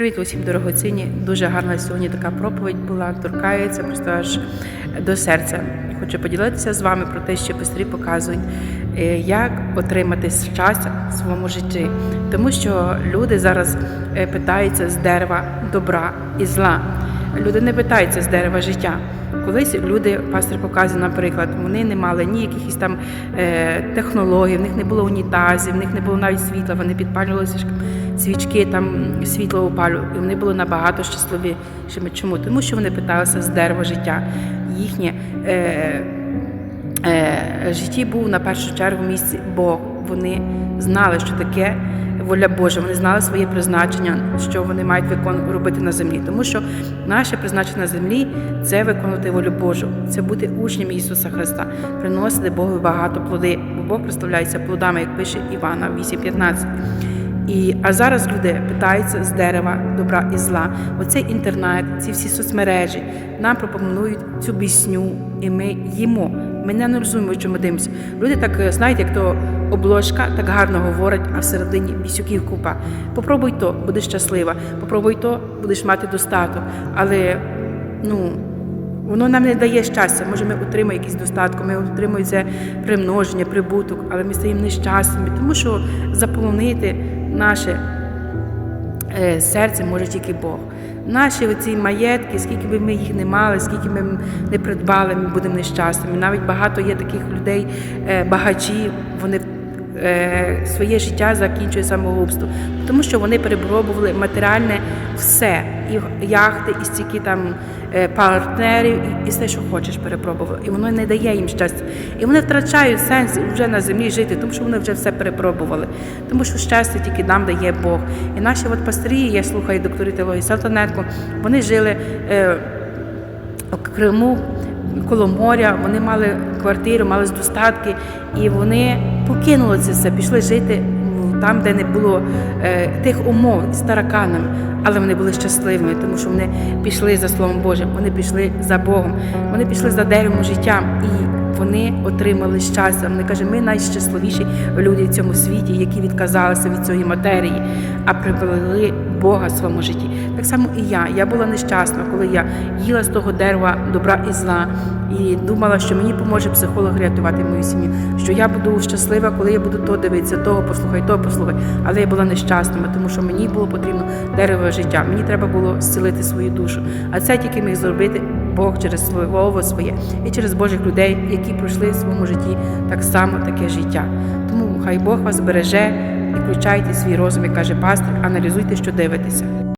Привіт усім дорогоцінні. Дуже гарна сьогодні така проповідь була, торкається просто аж до серця. Хочу поділитися з вами про те, що пастирі показують, е, як отримати щастя в своєму житті. Тому що люди зараз е, питаються з дерева добра і зла. Люди не питаються з дерева життя. Колись люди, пастор показує, наприклад, вони не мали ні якихось там е, технологій, в них не було унітазів, в них не було навіть світла, вони підпалювали свічки, там світло опалю, і вони були набагато щасливішими. Чому? Тому що вони питалися з дерева життя. Їхнє е, е, житті був на першу чергу місці Бог. Вони знали, що таке воля Божа. Вони знали своє призначення, що вони мають викон... робити на землі. Тому що наше призначення на землі це виконувати волю Божу, це бути учнем Ісуса Христа, приносити Богу багато плоди, бо Бог представляється плодами, як пише Івана 8,15. І, а зараз люди питаються з дерева добра і зла. Оцей інтернет, ці всі соцмережі нам пропонують цю бісню, і ми їмо. Ми не розуміємо, що ми дивимося. Люди так, знаєте, як то обложка так гарно говорить, а всередині бісюків купа. Попробуй то, будеш щаслива. Попробуй то, будеш мати достаток. Але ну. Воно нам не дає щастя. Може, ми отримаємо якийсь достаток, ми отримуємо це примноження, прибуток, але ми стаємо нещасними, тому що заполонити наше е, серце може тільки Бог. Наші оці маєтки, скільки би ми їх не мали, скільки ми не придбали, ми будемо нещасними. Навіть багато є таких людей, багачів, багачі, вони е, своє життя закінчують самогубство, тому що вони перепробували матеріальне все, і яхти, і стільки там е, партнерів, і, все, що хочеш, перепробували. І воно не дає їм щастя. І вони втрачають сенс вже на землі жити, тому що вони вже все перепробували. Тому що щастя тільки нам дає Бог. І наші от пастирі, я слухаю докторі теології Салтаненко, вони жили. Е, в Криму коло моря, вони мали квартиру, мали достатки, і вони покинули це все, пішли жити там, де не було е, тих умов з тараканами, але вони були щасливими, тому що вони пішли за Словом Божим, вони пішли за Богом, вони пішли за деревом життя. І вони отримали щастя. Вони кажуть, ми найщасливіші люди в цьому світі, які відказалися від цієї матерії, а приплели Бога в своєму житті. Так само і я. Я була нещасна, коли я їла з того дерева добра і зла, і думала, що мені поможе психолог рятувати мою сім'ю, що я буду щаслива, коли я буду то дивитися, того послухай, того послухай. Але я була нещасною, тому що мені було потрібно дерево життя. Мені треба було зцілити свою душу. А це тільки міг зробити Бог через слово своє і через Божих людей, які пройшли в своєму житті так само таке життя. Тому хай Бог вас береже і включайте свій розум, як каже пастор, аналізуйте, що дивитеся.